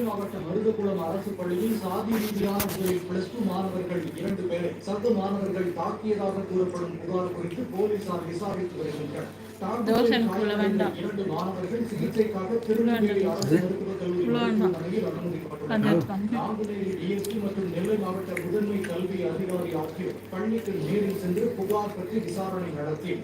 நெல்லை மாவட்ட மருதகுளம் அரசு பள்ளியில் சாதி ரீதியான முறையில் பிளஸ் டூ மாணவர்கள் இரண்டு பேரை சக மாணவர்கள் தாக்கியதாக கூறப்படும் புகார் குறித்து போலீசார் விசாரித்து வருகின்றனர். இரண்டு மாணவர்கள் சிகிச்சைக்காக திருநெல்வேலி அரசு மருத்துவக் கல்லூரி குள்ள வேண்டாம். மருத்துவமனையில் அனுமதிக்கப்பட்டுள்ளனர். உட்காந்து நாங்குநேரி டிஎஸ்பி மற்றும் நெல்லை மாவட்ட முதன்மை கல்வி அதிகாரி ஆகியோர் பள்ளிக்கு நேரில் சென்று புகார் பற்றி விசாரணை நடத்தி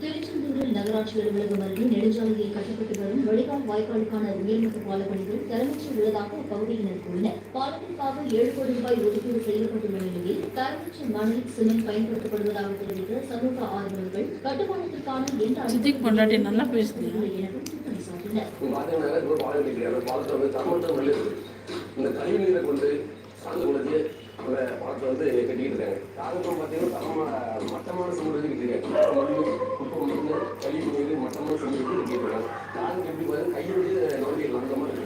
திருச்செந்தூரில் நகராட்சி அலுவலகம் அருகே நெடுஞ்சாலையில் கட்டப்பட்டு வரும் வடிகால் வாய்க்காலுக்கான உயர்மட்ட பால பணிகள் தரமற்று உள்ளதாக அப்பகுதியினர் கூறினர். பாலத்திற்காக ஏழு கோடி ரூபாய் ஒதுக்கீடு செய்யப்பட்டுள்ள நிலையில் தரமற்ற மணல் சிமெண்ட் பயன்படுத்தப்படுவதாக தெரிவித்த சமூக ஆர்வலர்கள் கட்டுமானத்திற்கான எந்த பொண்டாட்டி நல்லா. இல்லை எனவும் குற்றம் சாட்டினர் இந்த கழிவு நீரை கொண்டு சார்ந்து கொண்டு அப்போ வந்து கட்டிக்கிட்டு இருக்காங்க காரணம் பார்த்தீங்கன்னா தரமான மட்டமான சமூகம் கட்டிருக்காங்க குப்பை மண் கழிவு நீர் மட்டமான சிமெண்ட் கட்டிட்டு இருக்காங்க காரணம் எப்படி பார்த்தீங்கன்னா கையுடைய நோய்கள் அந்த மாதிரி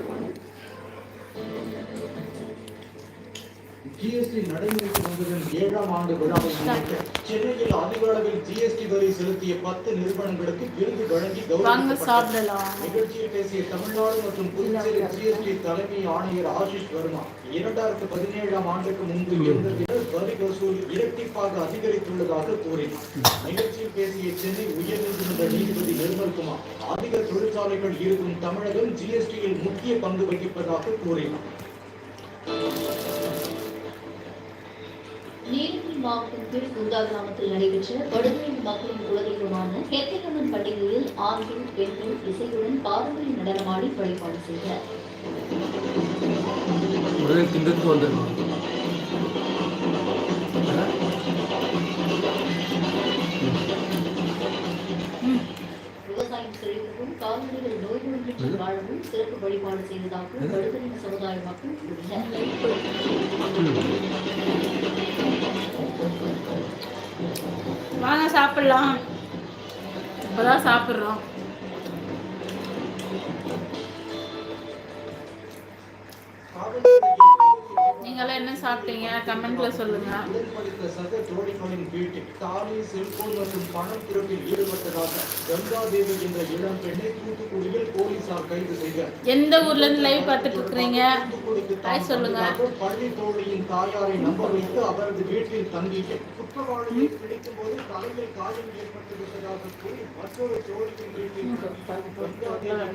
ஜிஎஸ்டி நடைமுறைக்கு வந்ததன் ஏழாம் ஆண்டு விழாவை முன்னிட்டு சென்னையில் அதிக அளவில் ஜிஎஸ்டி வரி செலுத்திய பத்து நிறுவனங்களுக்கு விருது வழங்கி கௌரவிக்கப்பட்டது. நிகழ்ச்சியில் பேசிய தமிழ்நாடு மற்றும் புதுச்சேரி ஜிஎஸ்டி தலைமை ஆணையர் ஆஷிஷ் வர்மா இரண்டாயிரத்து பதினேழாம் ஆண்டுக்கு முன்பு இருந்ததை. வரி வசூல் இரட்டிப்பாக அதிகரித்துள்ளதாக கூறினார். நிகழ்ச்சியில் பேசிய சென்னை உயர்நீதிமன்ற நீதிபதி நிர்மல்குமார் அதிக தொழிற்சாலைகள் இருக்கும் தமிழகம் ஜிஎஸ்டியில் முக்கிய பங்கு வகிப்பதாக கூறினார். நீலகிரி மாவட்டத்தில் குந்தா கிராமத்தில் நடைபெற்ற படுகொலை மக்களின் குலதெய்வமான ஹெத்தையம்மன் பண்டிகையில் ஆண்கள் பெண்கள் இசையுடன் பாரம்பரிய நடனமாடி வழிபாடு செய்தனர். நோய்களின்றி வாழவும் சிறப்பு வழிபாடு செய்ததாக படுகொலை சமுதாய மக்கள் வாங்க சாப்பிடலாம். இப்பதான் சாப்பிடுறோம். நீங்களாம் என்ன சாப்பிட்டீங்க? கமெண்ட்ல சொல்லுங்க. பணம் திருட்டில் ஈடுபட்டதாக கங்காதேவி என்ற இளம் பெண்ணை தூத்துக்குடியில் போலீசார் கைது செய்தனர். எந்த ஊர்ல இருந்து லைவ் பார்த்துட்டு இருக்கிறீங்க ஹாய் சொல்லுங்க. பள்ளி தோழியின் தாயாரை நம்ப வைத்து அவரது வீட்டில் தங்கிய குற்றவாளியை பிடிக்கும் போது தலையில் காயம் ஏற்பட்டு விட்டதாக கூறி மற்றொரு தோழியின் வீட்டில் தங்கி கங்காதேவி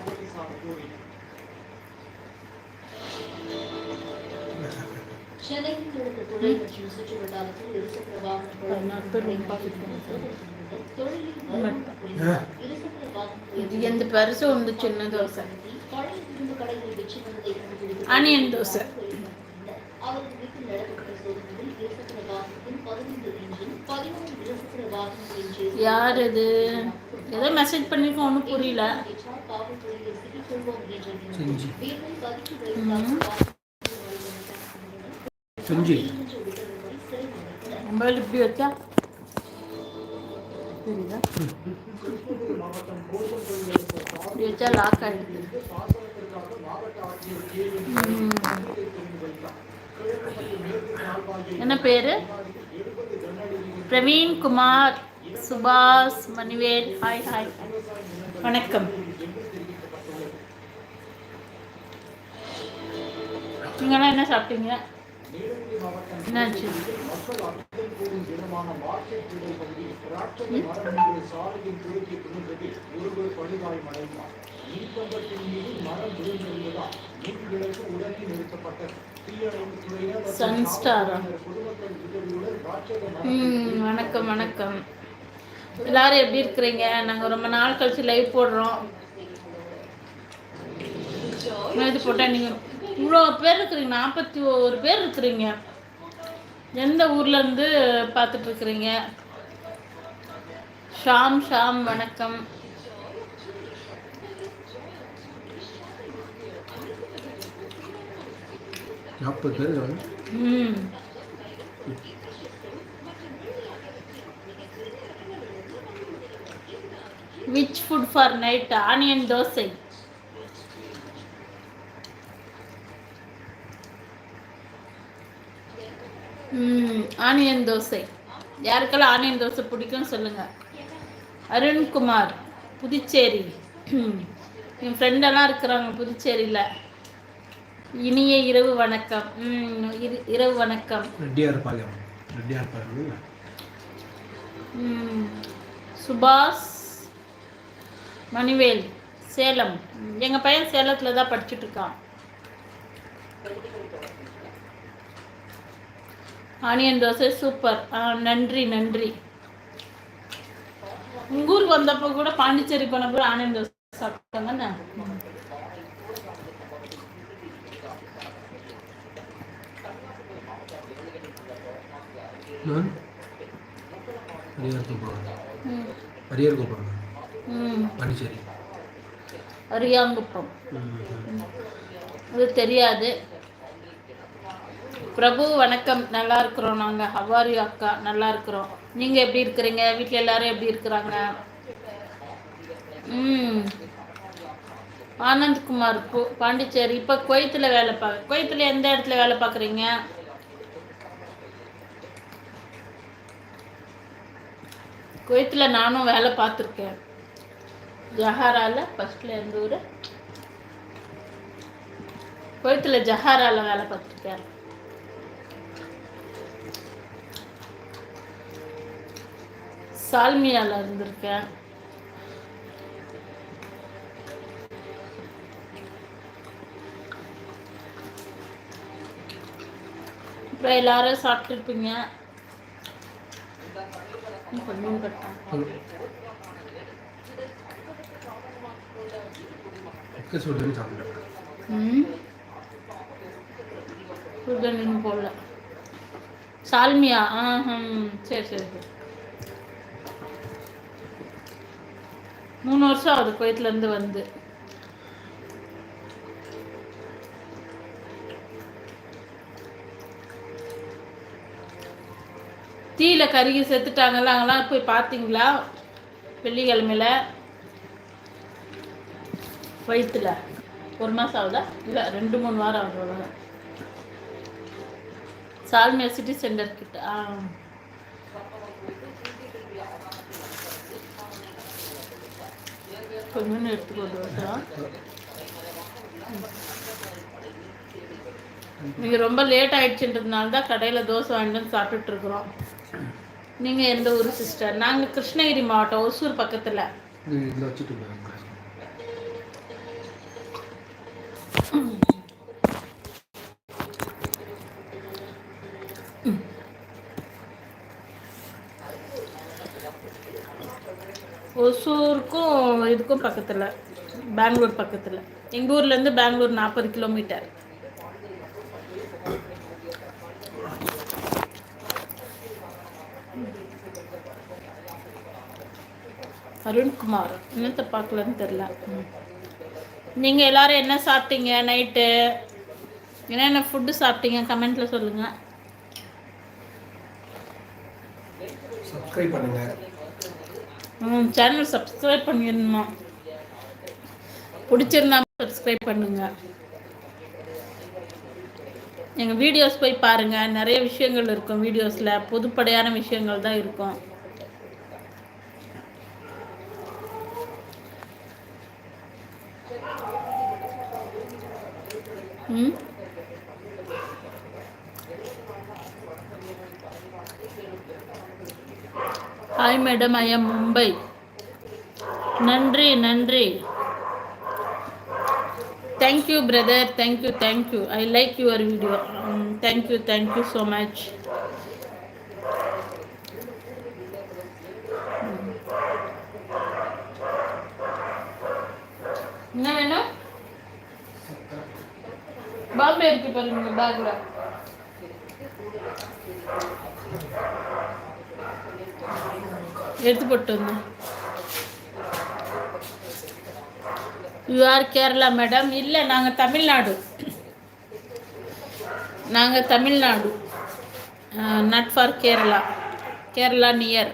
போலீசார் கூறினர். துறை மற்றும் இருசக்கர வாகன இது எந்த பரிசு உண்டு? சின்ன தோசை. ஆனியன் தோசை அவரது வீட்டில் நடத்தப்பட்ட சோதனையில் இருசக்கர வாகனத்தின் பதினைந்து இன்ஜின் பதினொன்று இருசக்கர வாகனங்களின் சேர்த்து யார் இது? ஏதோ மெசேஜ் பண்ணிருக்கோம் ஒன்றும் புரியல. காவல்துறையில் செஞ்சு. செஞ்சு மொபைல் இப்படி வச்சா தெரியுதா இப்படி வச்சா லாக் ஆகிடுது என்ன பேரு பிரவீன் குமார் சுபாஷ் மணிவேல் ஹாய் ஹாய் வணக்கம் நிறுத்தப்பட்டது என்ன சாப்பிட்டீங்க? மற்றும் சன்ஸ்டாரா? ம் வணக்கம் வணக்கம். எல்லாரும் எப்படி இருக்கிறீங்க? நாங்கள் ரொம்ப நாள் கழிச்சு லைவ் போடுறோம். நான் இது போட்டால் நீங்கள் இவ்வளோ பேர் இருக்கிறீங்க நாற்பத்தி ஒரு பேர் இருக்கிறீங்க. எந்த ஊர்லேருந்து பார்த்துட்டு இருக்கிறீங்க? ஷாம் ஷாம் வணக்கம். நாற்பது பேர் இருக்காங்க. ம். Which food for night onion dosa. Onion dosa. யாருக்கெல்லாம் ஆனியன் தோசை பிடிக்கும் சொல்லுங்க. அருண்குமார் புதுச்சேரி. என் ஃப்ரெண்டெல்லாம் இருக்கிறாங்க புதுச்சேரியில். இனிய இரவு வணக்கம். இரவு வணக்கம். சுபாஷ் மணிவேல் சேலம். எங்கள் பையன் சேலத்தில் தான் படிச்சுட்டு இருக்கான். Onion dosa super. நன்றி நன்றி. உங்கள் ஊருக்கு வந்தப்போ கூட பாண்டிச்சேரி போனப்போ ஆனியன் தோசை சாப்பிட்டாங்கண்ணே நான் அரியர் கூப்பிடுறேன் ம். அரியர் கூப்பிடுறேன் ம். பாண்டிச்சேரி. அரியாங்குப்பம். அது தெரியாது. பிரபு வணக்கம். நல்லா இருக்கிறோம் நாங்கள் ஹவாரி அக்கா நல்லா இருக்கிறோம். நீங்கள் எப்படி இருக்கிறீங்க? வீட்டில் எல்லாரும் எப்படி இருக்கிறாங்க? ம். ஆனந்த்குமார் பு பாண்டிச்சேரி. இப்போ குவைத்தில் வேலை பார்க்க குவைத்தில் எந்த இடத்துல வேலை பார்க்குறீங்க? குவைத்தில் நானும் வேலை பார்த்துருக்கேன். ஜஹாரால ஃபர்ஸ்ட்ல எந்த ஊர்? குவைத்தில் ஜஹாரால வேலை பார்த்துருக்கேன். சால்மியால இருந்திருக்கேன். இப்போ எல்லாரும் சாப்பிட்ருப்பீங்க போடல. சால்மியா? ஆ சரி சரி சரி. மூணு வருஷம் ஆகுது குவைத்துலேருந்து வந்து. தீயில கருகி செத்துட்டாங்கல்ல அங்கெல்லாம் போய் பார்த்தீங்களா? வெள்ளிக்கிழமையில. வயிற்றுல ஒரு மாதம் ஆகுதா? இல்லை ரெண்டு மூணு வாரம் ஆகுது சால்மியா சிட்டி சென்டர் கிட்ட ஆ. கொஞ்சம் எடுத்துக்கொண்டு வரலாம் நீங்கள் ரொம்ப லேட் ஆகிடுச்சுன்றதுனால தான் கடையில் தோசை வாங்கிட்டு வந்து சாப்பிட்டுட்டு இருக்கிறோம். நீங்கள் எந்த ஊர் சிஸ்டர் நாங்கள் கிருஷ்ணகிரி மாவட்டம் ஒசூர் பக்கத்தில் இது இதில் வச்சுட்டு போகிறேன் ஒசூருக்கும் இதுக்கும் பக்கத்தில் பெங்களூர் பக்கத்தில். எங்கள் ஊர்லேருந்து பெங்களூர் நாற்பது கிலோமீட்டர். அருண்குமார் என்னத்தை பார்க்கலன்னு தெரில நீங்கள் எல்லாரும் என்ன சாப்பிட்டீங்க நைட்டு? என்னென்ன ஃபுட்டு சாப்பிட்டீங்க? கமெண்ட்டில் சொல்லுங்கள் சப்ஸ்கிரைப் பண்ணுங்கள் சேனல் சப்ஸ்கிரைப் பண்ணிடணுமா? பிடிச்சிருந்தா சப்ஸ்கிரைப் பண்ணுங்க. எங்கள் வீடியோஸ் போய் பாருங்கள் நிறைய விஷயங்கள் இருக்கும் வீடியோஸில் பொதுப்படையான விஷயங்கள் தான் இருக்கும். ம் hi madam I am Mumbai நன்றி நன்றி thank you brother thank you thank you I like your video thank you thank you so much என்ன வேணும்? பாம்பே இருக்கு பாருங்க பேக்ல எடுத்து போட்டு வந்தேன் யூ ஆர் கேரளா மேடம் இல்லை நாங்கள் தமிழ்நாடு. நாங்கள் Tamil Nadu. Not far Kerala Kerala near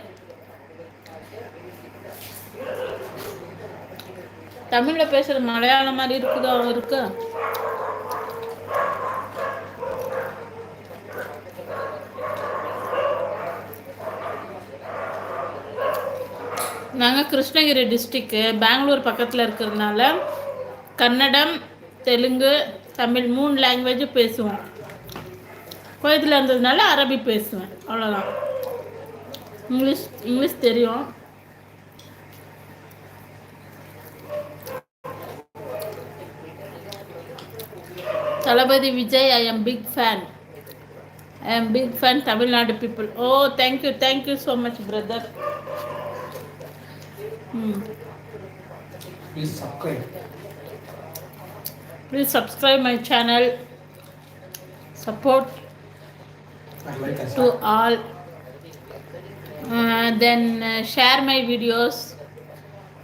தமிழில் பேசுகிறது மலையாளம் மாதிரி இருக்குதோ இருக்கு நாங்கள் கிருஷ்ணகிரி டிஸ்ட்ரிக்கு பெங்களூர் பக்கத்தில் இருக்கிறதுனால கன்னடம் தெலுங்கு தமிழ் மூணு லாங்குவேஜ் பேசுவோம். கோயத்தில் இருந்ததுனால அரபி பேசுவேன் அவ்வளோதான் இங்கிலீஷ் இங்கிலீஷ் தெரியும். Thalapathy Vijay I am big fan I am big fan Tamil Nadu people oh thank you thank you so much brother Please subscribe. Please subscribe my channel. Support to all. Uh, then uh, share my videos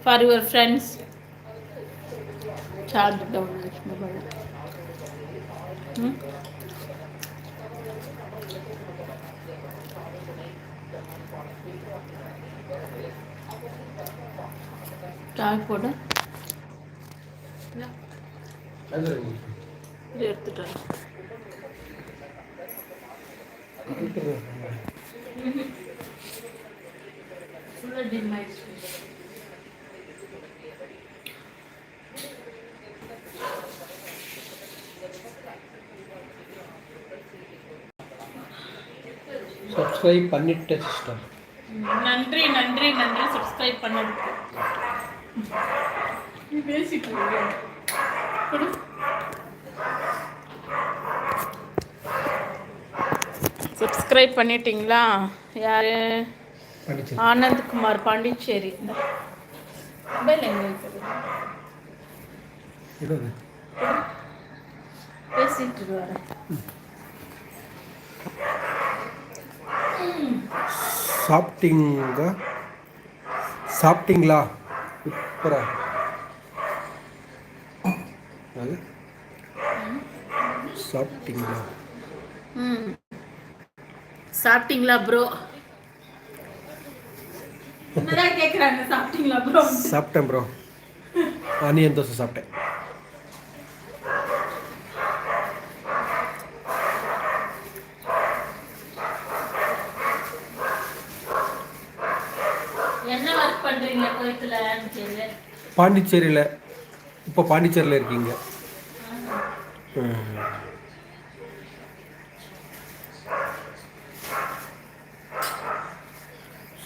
for your friends. Charge down. Hmm? Charge போடு. எடுத்துட்டு. Subscribe பண்ணிட்டேன் sister நன்றி நன்றி நன்றி. Subscribe பண்ணதுக்கு. நீ பேசிட்டு. Subscribe பண்ணிட்டீங்களா? யாரு? பண்ணிச்சு ஆனந்த் குமார் பாண்டிச்சேரி மொபைல் எங்க இருக்குது? பேசிட்டு வரேன் சாப்பிட்டீங்க? சாப்பிட்டீங்களா? சூப்பரா சாப்பிட்டீங்களா? சாப்பிட்டீங்களா ப்ரோ சாப்பிட்டேன் ப்ரோ ஆனியன் தோசை சாப்பிட்டேன் என்ன ஒர்க் பண்றீங்க? கோயத்துல சரி பாண்டிச்சேரியில். இப்போ பாண்டிச்சேரியில் இருக்கீங்க.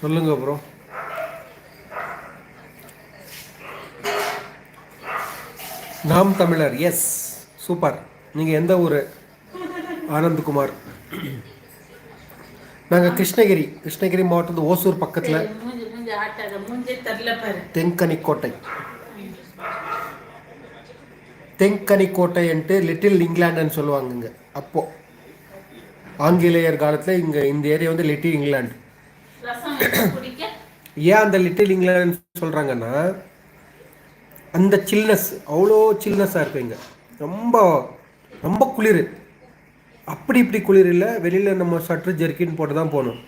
சொல்லுங்க ப்ரோ நாம் தமிழர் எஸ் சூப்பர் நீங்கள் எந்த ஊர்? ஆனந்த்குமார். நாங்கள் கிருஷ்ணகிரி. கிருஷ்ணகிரி மாவட்டத்து ஓசூர் பக்கத்தில். பாரு. தென்கனிக்கோட்டை தென்கனிக்கோட்டைன்ட்டு லிட்டில் இங்கிலாண்டுன்னு சொல்லுவாங்கங்க. அப்போ ஆங்கிலேயர் காலத்தில் இங்கே இந்த ஏரியா வந்து லிட்டில் இங்கிலாந்து. ஏன் அந்த லிட்டில் இங்கிலாந்து சொல்கிறாங்கன்னா அந்த சில்னஸ் அவ்வளோ சில்னஸாக இருக்கு இங்கே. ரொம்ப ரொம்ப குளிர். அப்படி இப்படி குளிர் இல்லை வெளியில் நம்ம சற்று ஜெர்க்கின் போட்டு தான் போகணும்.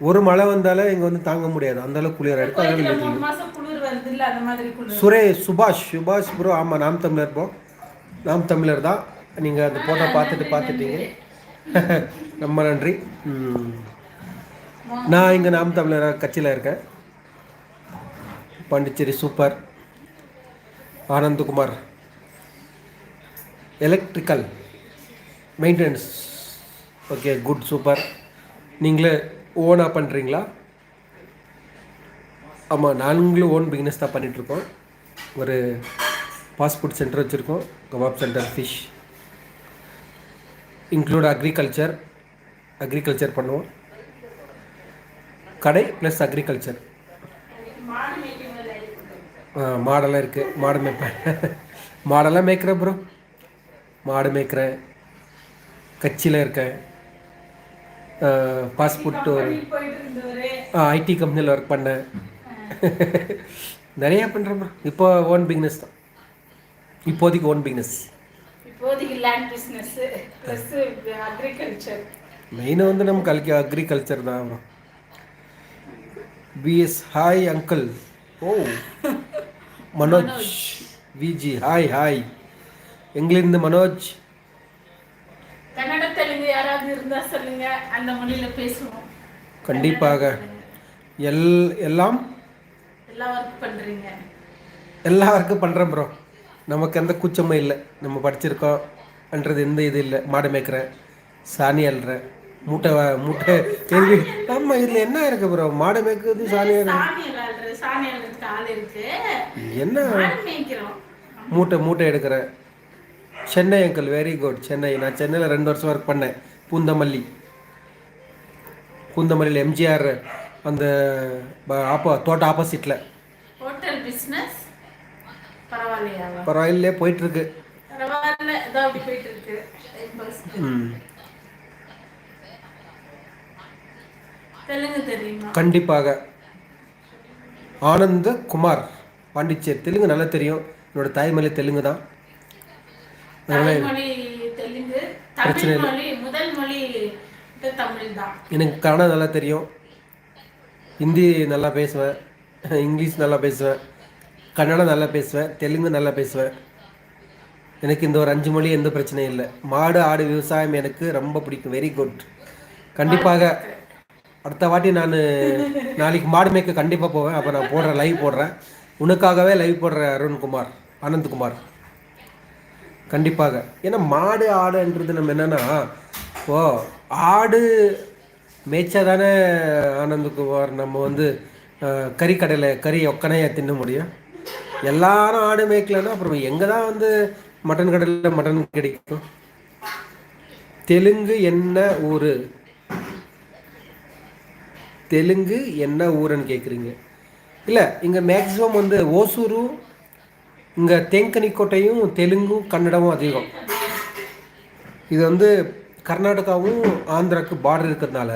ஒரு மழை வந்தாலே இங்கே வந்து தாங்க முடியாது. அந்த அளவுக்கு குளிராக அதனால குளிர் சுரேஷ் சுபாஷ் சுபாஷ் ப்ரோ ஆமாம் நாம் தமிழர் ப்ரோ நாம் தமிழர் தான். நீங்கள் அந்த போட்டோ பார்த்துட்டு பார்த்துட்டீங்க. ரொம்ப நன்றி. நான் இங்கே நாம் தமிழர் கட்சியில் இருக்கேன். Pondicherry super Anandakumar. Electrical maintenance okay good super நீங்களே ஓனாக பண்ணுறீங்களா ஆமாம் நாங்களும் ஓன் பிஸ்னஸ் தான் பண்ணிகிட்ருக்கோம் ஒரு பாஸ்போர்ட் சென்டர் வச்சுருக்கோம். Kebab centre fish include agriculture agriculture பண்ணுவோம். கடை ப்ளஸ் அக்ரிகல்ச்சர் மாடெல்லாம் இருக்குது மாடு மேய்ப்பேன் மாடெல்லாம் மேய்க்கிறேன் ப்ரோ மாடு மேய்க்கிறேன் கட்சியில் இருக்கேன் பாஸ்போர்ட் ஒரு ஐடி கம்பெனியில் ஒர்க் பண்ணேன் நிறையா பண்ணுறேன் ப்ரோ இப்போ ஓன் பிஸ்னஸ் தான். இப்போதைக்கு ஓன் அக்ரிகல்ச்சர் மெயினாக வந்து நமக்கு அல்கி அக்ரிகல்ச்சர் தான் PS hi uncle oh Manoj. Viji hi hi எங்கிலிருந்து Manoj? Kannada Telugu யாராவது இருந்தா சொல்லுங்க. அந்த மொழியில பேசுவோம். கண்டிப்பாக. எல் எல்லாம்? எல்லா ஒர்க் பண்றீங்க. எல்லா ஒர்க்கும் பண்ணுறேன் ப்ரோ நமக்கு எந்த கூச்சமும் இல்லை. நம்ம படிச்சிருக்கோம்ன்றது எந்த இது இல்லை. மாடு மேய்க்கிறேன். சாணி அள்ளுறேன். மூட்டை மூட்டை கேள்வி ஆமாம் இதில் என்ன இருக்கு ப்ரோ மாடு மேய்க்கிறது சாணி என்ன? மூட்டை மூட்டை எடுக்கிறேன். Chennai uncle very good Chennai நான் சென்னையில் ரெண்டு வருஷம் ஒர்க் பண்ணேன். பூந்தமல்லி. பூந்தமல்லியில் எம்ஜிஆர் அந்த ஆப்போ தோட்ட ஆப்போசிட்டில் ஹோட்டல் பிசினஸ் பரவாயில்லையா? பரவாயில்லையே போயிட்டுருக்கு. பரவாயில்ல ஏதோ அப்படி போயிட்டு இருக்கு Time pass. ம். தெலுங்கு தெரியுமா? கண்டிப்பாக. ஆனந்த குமார் பாண்டிச்சேரி. தெலுங்கு நல்லா தெரியும். என்னோட தாய்மொழி தெலுங்கு தான் தாய்மொழி தெலுங்கு தமிழ் மொழி முதல் மொழி தமிழ் தான் எனக்கு கன்னடம் நல்லா தெரியும். ஹிந்தி நல்லா பேசுவேன். இங்கிலீஷ் நல்லா பேசுவேன். கன்னடம் நல்லா பேசுவேன். தெலுங்கு நல்லா பேசுவேன். எனக்கு இந்த ஒரு அஞ்சு மொழி எந்த பிரச்சனையும் இல்லை. மாடு ஆடு விவசாயம் எனக்கு ரொம்ப பிடிக்கும். வெரி குட் கண்டிப்பாக அடுத்த வாட்டி நான் நாளைக்கு மாடு மேய்க்க கண்டிப்பாக போவேன். அப்போ நான் போடுறேன் லைவ் போடுறேன். உனக்காகவே லைவ் போடுறேன் அருண்குமார் ஆனந்த்குமார் கண்டிப்பாக. ஏன்னா மாடு ஆடுன்றது நம்ம என்னென்னா ஓ ஆடு மேய்ச்சா தானே ஆனந்தகுமார் நம்ம வந்து கறி கடையில் கறி ஒக்கனையாக தின்ன முடியும். எல்லாரும் ஆடு மேய்க்கலன்னா அப்புறம் எங்கே தான் வந்து மட்டன் கடையில் மட்டன் கிடைக்கும்? தெலுங்கு என்ன ஊர்? தெலுங்கு என்ன ஊருன்னு கேட்குறீங்க இல்லை இங்கே மேக்ஸிமம் வந்து ஓசூரும் இங்கே தேங்கனிக்கோட்டையும் தெலுங்கும் கன்னடமும் அதிகம். இது வந்து கர்நாடகாவும் ஆந்திராவுக்கு பார்டர் இருக்கிறதுனால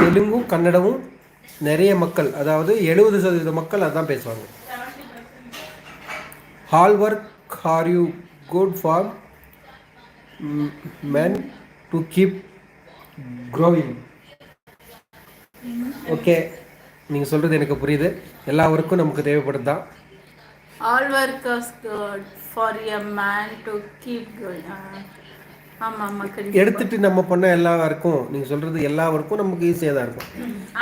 தெலுங்கும் கன்னடமும் நிறைய மக்கள் அதாவது எழுபது சதவீத மக்கள் அதான் பேசுவாங்க. All work are you good for man to keep growing okay நீங்கள் சொல்கிறது எனக்கு புரியுது. எல்லா ஒர்க்கும் நமக்கு தேவைப்படுது தான் all work is good for a man to keep going ஆமா ஆமா கண்டிப்பா. எடுத்துட்டு நம்ம பண்ண எல்லா ஒர்க்கும் நீங்கள் சொல்கிறது எல்லா ஒர்க்கும் நமக்கு ஈஸியாக தான் இருக்கும்.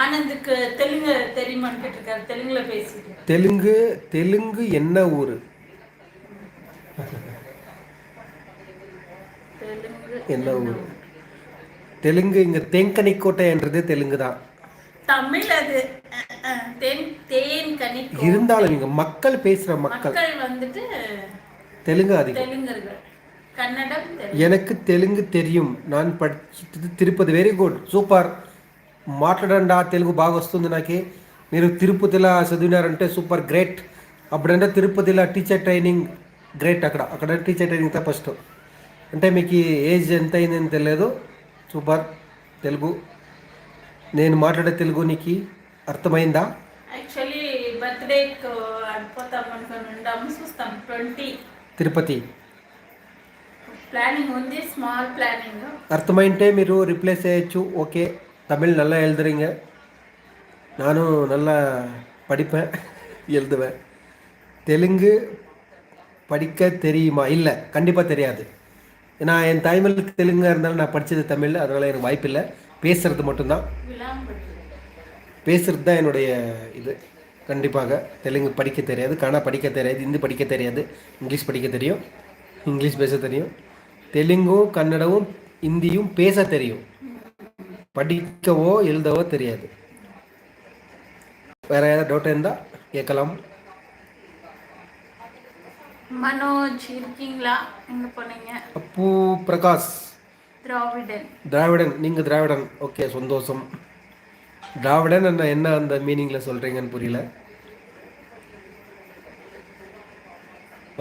ஆனந்துக்கு தெலுங்கு தெரியுமான்னு கேட்டிருக்காரு. தெலுங்குல பேசிட்டு. தெலுங்கு தெலுங்கு என்ன ஊர்? தெலுங்கு என்ன ஊர்? தெலுங்கு இங்கே தேங்கனிக்கோட்டைன்றது தெலுங்கு தான் தமிழ் அது. தேன் தேன் கனி இருந்தாலும் இங்கே மக்கள் பேசுகிற மக்கள் மக்கள் வந்துட்டு தெலுங்கு அதிகம் தெலுங்கர்கள் கன்னடம் தெலுங்கு எனக்கு தெலுங்கு தெரியும் நான் படிச்சது తిరుపతి వెరీ గుడ్ సూపర్ మాట్లాడండి ఆ తెలుగు బాగా వస్తుంది నాకు మీరు తిరుపతిలో చదివినారంటే సూపర్ గ్రేట్ అప్పుడంటే తిరుపతిలో టీచర్ ట్రైనింగ్ గ్రేట్ అక్కడ అక్కడ టీచర్ ట్రైనింగ్ తా ఫస్ట్ అంటే మీకు ఏజ్ ఎంత అయిందని తెలియదు సూపర్ తెలుగు నేను మాట్లాడే తెలుగు నీకు అర్థమైందా యాక్చువల్లీ బర్త్డేకి పోతాం అనుకుని ఉండాము చూస్తాం ట్వంటీ తిరుపతి ప్లానింగ్ ఉంది స్మాల్ ప్లానింగ్ అర్థమైంటే మీరు రిప్లై చేయొచ్చు ஓகே தமிழ் நல்லா எழுதுறீங்க நானும் நல்லா படிப்பேன் எழுதுவேன் தெலுங்கு படிக்க தெரியுமா இல்லை கண்டிப்பாக தெரியாது ஏன்னா என் தாய்மொழி தெலுங்காக இருந்தாலும் நான் படித்தது தமிழ் அதனால் எனக்கு வாய்ப்பு இல்லை பேசுகிறது மட்டும்தான் விளாம்பட்டு பேசுகிறது தான் என்னுடைய இது. கண்டிப்பாக தெலுங்கு படிக்க தெரியாது கன்னடா படிக்க தெரியாது ஹிந்தி படிக்க தெரியாது இங்கிலீஷ் படிக்க தெரியும் இங்கிலீஷ் பேச தெரியும் தெலுங்கும் கன்னடமும் ஹிந்தியும் பேச தெரியும். படிக்கவோ எழுதவோ தெரியாது. வேற ஏதாவது டவுட் இருந்தால் கேட்கலாம். மனோஜ் இருக்கீங்களா? எங்க போனீங்க? அப்பு பிரகாஷ். திராவிடன். திராவிடன். நீங்கள் திராவிடன். ஓகே சந்தோஷம். திராவிடன் என்ன என்ன அந்த மீனிங்கில் சொல்கிறீங்கன்னு புரியல.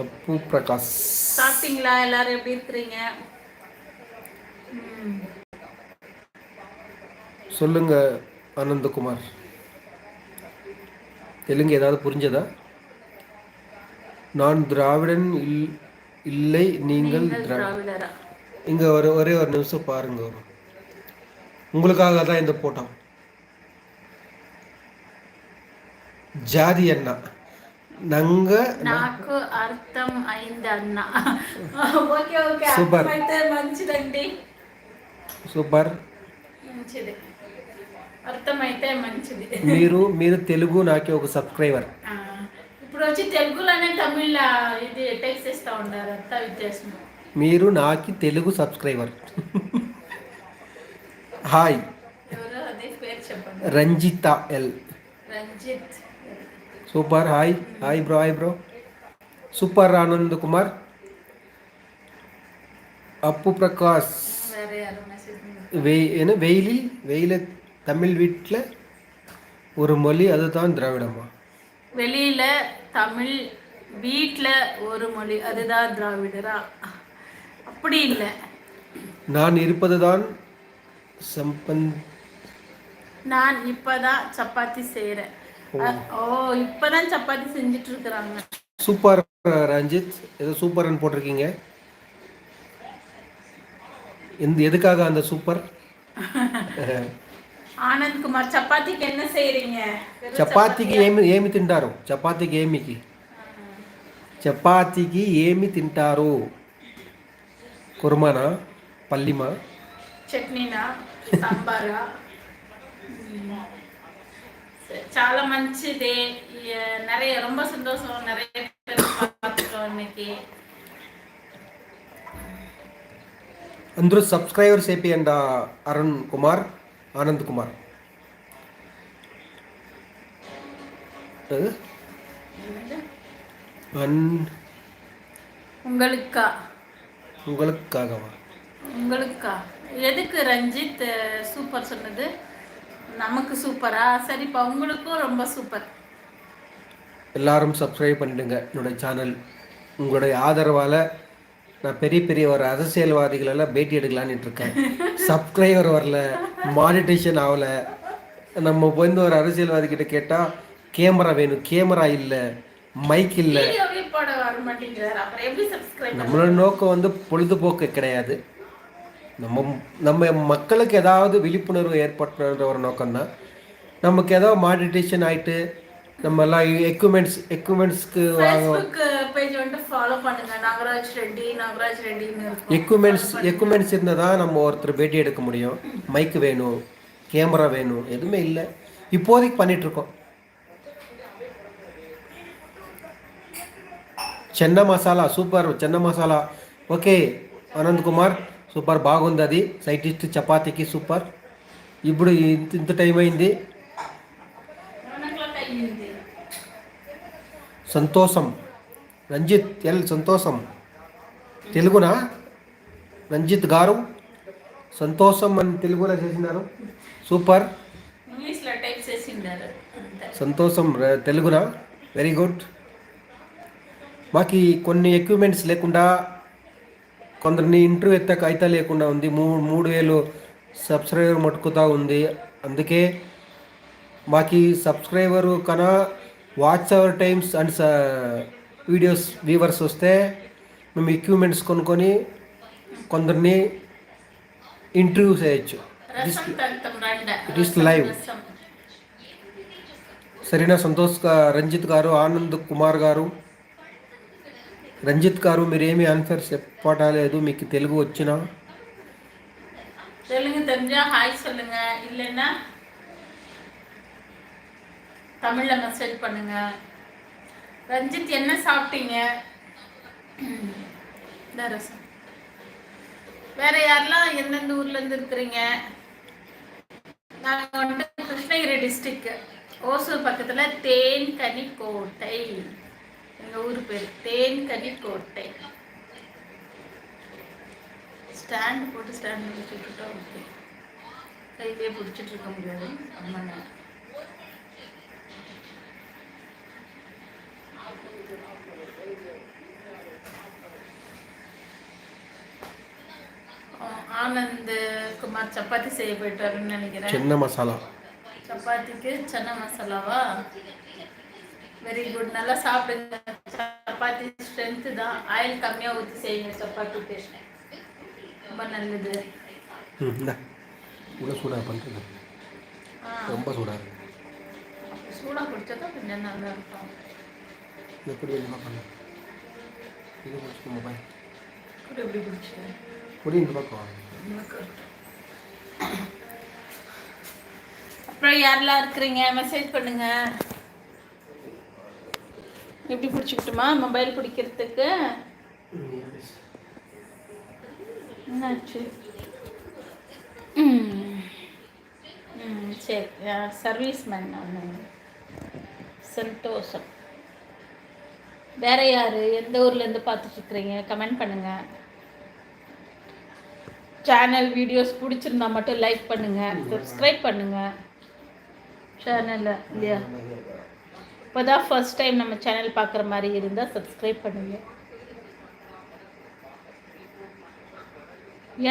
அப்பு பிரகாஷ். சாப்பிட்டீங்களா? எல்லாரும் எப்படி இருக்கிறீங்க. சொல்லுங்க ஆனந்தகுமார் தெலுங்கு ஏதாவது புரிஞ்சதா? நான் திராவிடன் இல் இல்லை நீங்கள் நீங்கள் திரா திராவிடரா? இங்கே ஒரு ஒரே ஒரு நிமிஷம் பாருங்க. வரும் உங்களுக்காக தான் இந்த போட்டோம். జాది అన్న నంగ నాకు అర్థం అయింది అన్న ఓకే ఓకే. సూపర్ అయితే మంచిదండి. సూపర్ మంచిది. అర్థమైతే మంచిది. మీరు మీరు తెలుగు నాకే ఒక సబ్స్క్రైబర్. ఇప్పుడు వచ్చి తెలుగులోనే తమిళ ఇది టెక్స్ట్ ఇస్తా ఉండారు అంత వ్యత్యాసం మీరు నాకి Telugu subscriber. Hi. Ranjitha L. Ranjith. Super hi hi bro hi bro super Anandkumar Appu Prakash வெய் என்ன வெயிலில் வெயில தமிழ் வீட்டில் ஒரு மொழி அதுதான் திராவிடமா? வெளியில தமிழ் வீட்டில் ஒரு மொழி அதுதான் திராவிடரா? அப்படி இல்லை. நான் இருப்பது தான் சம்பந்த் நான் இப்பதான் சப்பாத்தி செய்கிறேன் ஓ இப்பதான் சப்பாத்தி செஞ்சுட்டு இருக்கிறாங்க சூப்பர் ரஞ்சித் ஏதோ சூப்பர்னு போட்டிருக்கீங்க எந்த எதுக்காக அந்த சூப்பர் ஆனந்த் குமார் சப்பாத்திக்கு என்ன செய்றீங்க வெறும் చపాతీకి ఏమి ఏమి తింటారు చపాతీకి ఏమికి చపాతీకి ఏమి తింటారు కుర్మానా పల్లిమా చట్నీనా సాంబారా మ్మ్. చాలా మంచిది ఈ, நிறைய ரொம்ப சந்தோஷம் நிறைய பேர் பார்த்துட்டோம் இன்னைக்கு అందరూ సబ్స్క్రైబర్స్ అయిపోయండి అరుణ్ కుమార్ ఆనంద్ కుమార్ அன் உங்களுக்கா உங்களுக்காகவா உங்களுக்கா எதுக்கு ரஞ்சித் அஹ், சூப்பர் சொன்னது நமக்கு சூப்பரா? சரிப்பா உங்களுக்கும் ரொம்ப சூப்பர். எல்லாரும் சப்ஸ்கிரைப் பண்ணிடுங்க என்னோட சேனல் உங்களுடைய ஆதரவால் நான் பெரிய பெரிய ஒரு அரசியல்வாதிகள் எல்லாம் பேட்டி எடுக்கலான்னு இருக்கேன் சப்ஸ்கிரைபர் வரல மானிட்டேஷன் ஆகலை நம்ம வந்து ஒரு அரசியல்வாதி கிட்ட கேட்டால் கேமரா வேணும் கேமரா இல்லை மைக் இல்லை. நம்மளோட நோக்கம் வந்து பொழுதுபோக்கு கிடையாது. நம்ம நம்ம மக்களுக்கு ஏதாவது விழிப்புணர்வு ஏற்படுத்தணுன்ற ஒரு நோக்கம்னா நமக்கு ஏதோ மாடிடேஷன் ஆகிட்டு நம்ம எல்லாம் எக்யூப்மெண்ட்ஸ் எக்யூப்மெண்ட்ஸ்க்கு வாங்க எக்யூப்மெண்ட்ஸ் எக்யூப்மெண்ட்ஸ் இருந்தால் தான் நம்ம ஒருத்தர் பேட்டி எடுக்க முடியும். மைக் வேணும் கேமரா வேணும் எதுவுமே இல்லை. இப்போதைக்கு பண்ணிகிட்ருக்கோம் Chennai masala super Chennai masala. Okay Anandkumar. Super బాగుంది అది. సైటిస్ట్ చపాతీకి సూపర్. ఇప్పుడు ఇంత ఇంత టైం అయింది. సంతోషం. రంజిత్ ఎల్ సంతోషం. తెలుగునా? రంజిత్ గారు సంతోషం అని తెలుగులో చేసినారు. సూపర్. సంతోషం తెలుగునా? Very good. మాకు కొన్ని ఎక్విప్మెంట్స్ లేకుండా కొందరిని ఇంటర్వ్యూ ఎత్తక అయితే లేకుండా ఉంది. మూడు మూడు వేలు సబ్స్క్రైబర్ మట్టుకుతా ఉంది. అందుకే మాకు సబ్స్క్రైబరు కన్నా watch hour times and videos viewers వస్తే మేము ఎక్విప్మెంట్స్ కొనుక్కొని కొందరిని ఇంటర్వ్యూ చేయొచ్చు. live. రసం. సరేనా? సంతోష్ రంజిత్ గారు ఆనంద్ కుమార్ గారు రంజిత్ గారు మీరేమి ఆన్సర్ చెప్పటలేదు మీకు తెలుగు వచ్చినా தெலுங்கு தெரிஞ்சா ஹாய் சொல்லுங்க இல்லைன்னா தமிழ்ல மெசேஜ் பண்ணுங்க ரஞ்சித் என்ன சாப்பிட்டீங்க இந்த ரசம் வேற யாரெல்லாம் எந்தெந்த ஊர்ல இருந்து இருக்கிறீங்க நாங்கள் வந்துட்டு கிருஷ்ணகிரி டிஸ்ட்ரிக்ட் ஓசூர் பக்கத்துல தேன்கனி கோட்டை எங்கள் ஊர் பேர் தேன்கனி கோட்டை ஸ்டாண்ட் போட்டு ஸ்டாண்ட் பிடிச்சிட்டுட்டா ஓகே. கையிலே பிடிச்சிட்டு இருக்க முடியாது. அம்மா நான் ஆனந்த் குமார் சப்பாத்தி செய்ய போயிட்டாருன்னு நினைக்கிறேன். சப்பாத்திக்கு சன்ன மசாலாவா? வெரி குட் நல்லா சாப்பிடுங்க. சப்பாத்தி ஸ்ட்ரென்த்து தான். ஆயில் கம்மியாக ஊற்றி செய்யுங்க. சப்பாத்திக்கு ரொம்ப நல்லது. சூடாக பண்ணுறது ஆ. ரொம்ப சூடாக சூடாக குடிச்சா தான் கொஞ்சம் நல்லா இருக்கும். எப்படி வேணுமா பண்ணு. இது முடிச்சுட்டு மொபைல் கூட எப்படி குடிச்சு பொடி இந்த பக்கம் அப்புறம் யாரெல்லாம் இருக்கிறீங்க? மெசேஜ் பண்ணுங்க. எப்படி பிடிச்சிக்கிட்டுமா? மொபைல் பிடிக்கிறதுக்கு? என்னாச்சு? ம். ம் சரி. சர்வீஸ் மேன் நான் சந்தோஷம். வேற யாரு? எந்த ஊர்லேருந்து பார்த்துட்ருக்குறீங்க? கமெண்ட் பண்ணுங்கள் சேனல் வீடியோஸ் பிடிச்சிருந்தா மட்டும் லைக் பண்ணுங்கள் சப்ஸ்கிரைப் பண்ணுங்கள் சேனலில் இல்லையா? இப்போதான் ஃபர்ஸ்ட் டைம் நம்ம சேனல் பார்க்குற மாதிரி இருந்தால் சப்ஸ்கிரைப் பண்ணுங்க.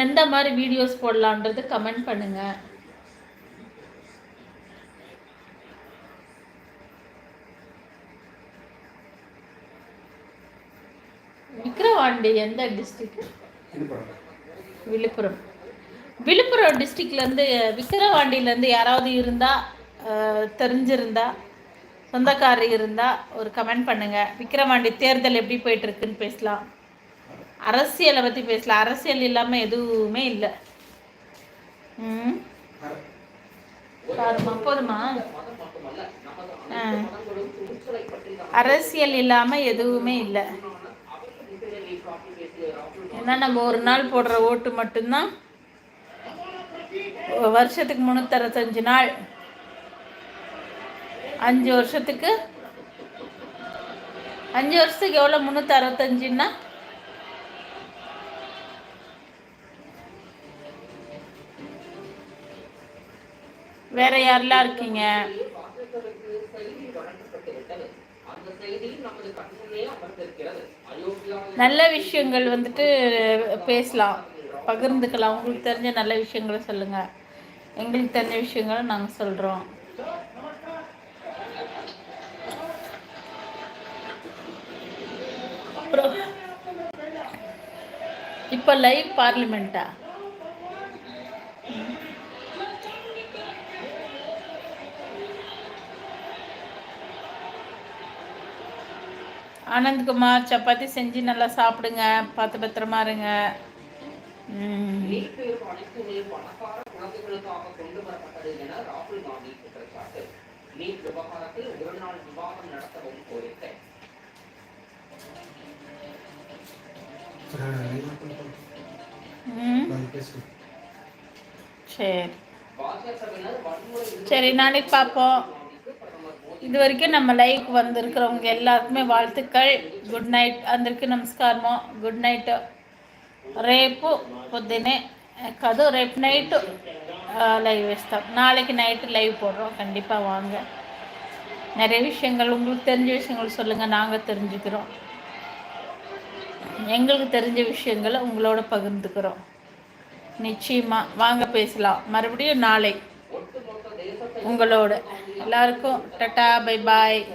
எந்த மாதிரி வீடியோஸ் போடலான்றது கமெண்ட் பண்ணுங்க. விக்கிரவாண்டி எந்த டிஸ்ட்ரிக்ட் விழுப்புரம். விழுப்புரம். டிஸ்ட்ரிக்ட்லேருந்து விக்கிரவாண்டியிலேருந்து யாராவது இருந்தால் தெரிஞ்சிருந்தா சொந்தக்காரர் இருந்தால் ஒரு கமெண்ட் பண்ணுங்கள் விக்ரவாண்டி தேர்தல் எப்படி போயிட்டுருக்குன்னு பேசலாம். அரசியலை பற்றி பேசலாம். அரசியல் இல்லாமல் எதுவுமே இல்லை. ம்? போதுமா ஆ. அரசியல் இல்லாமல் எதுவுமே இல்லை. ஏன்னா நம்ம ஒரு நாள் போடுற ஓட்டு மட்டும்தான். வருஷத்துக்கு முந்நூற்றறுபத்தஞ்சு நாள். அஞ்சு வருஷத்துக்கு? அஞ்சு வருஷத்துக்கு எவ்வளோ முந்நூற்றி அறுபத்தஞ்சுன்னா வேற யாரெல்லாம் இருக்கீங்க? நல்ல விஷயங்கள் வந்துட்டு பேசலாம். பகிர்ந்துக்கலாம். உங்களுக்கு தெரிஞ்ச நல்ல விஷயங்களை சொல்லுங்க. எங்களுக்கு தெரிஞ்ச விஷயங்களை நாங்கள் சொல்கிறோம் அப்புறம் இப்போ லைவ் பார்லிமெண்ட்டா ஆனந்த்குமார் சப்பாத்தி செஞ்சு நல்லா சாப்பிடுங்க பார்த்து பத்திரமா இருங்க. ம். நீட் விவகாரத்தில் ஒரு நாள் விவாதம் நடத்தவும் கோரிக்கை. சரி பாஜகவினர் வன்முறை சரி நாளைக்கு பார்ப்போம் இது வரைக்கும் நம்ம லைவ் வந்திருக்கிறவங்க எல்லாருக்குமே வாழ்த்துக்கள் గుడ్ నైట్ అందరికీ నమస్కారము గుడ్ నైట్ రేపు పొద్దునే కాదు రేపు నైట్ லைவ் వేస్తాం நாளைக்கு நைட்டு லைவ் போடுறோம் கண்டிப்பாக வாங்க நிறைய விஷயங்கள் உங்களுக்கு தெரிஞ்ச விஷயங்கள் சொல்லுங்கள் நாங்கள் தெரிஞ்சுக்கிறோம் எங்களுக்கு தெரிஞ்ச விஷயங்களை உங்களோட பகிர்ந்துக்கிறோம். நிச்சயமாக வாங்க பேசலாம். மறுபடியும் நாளை உங்களோட. எல்லாருக்கும் டட்டா பை பாய்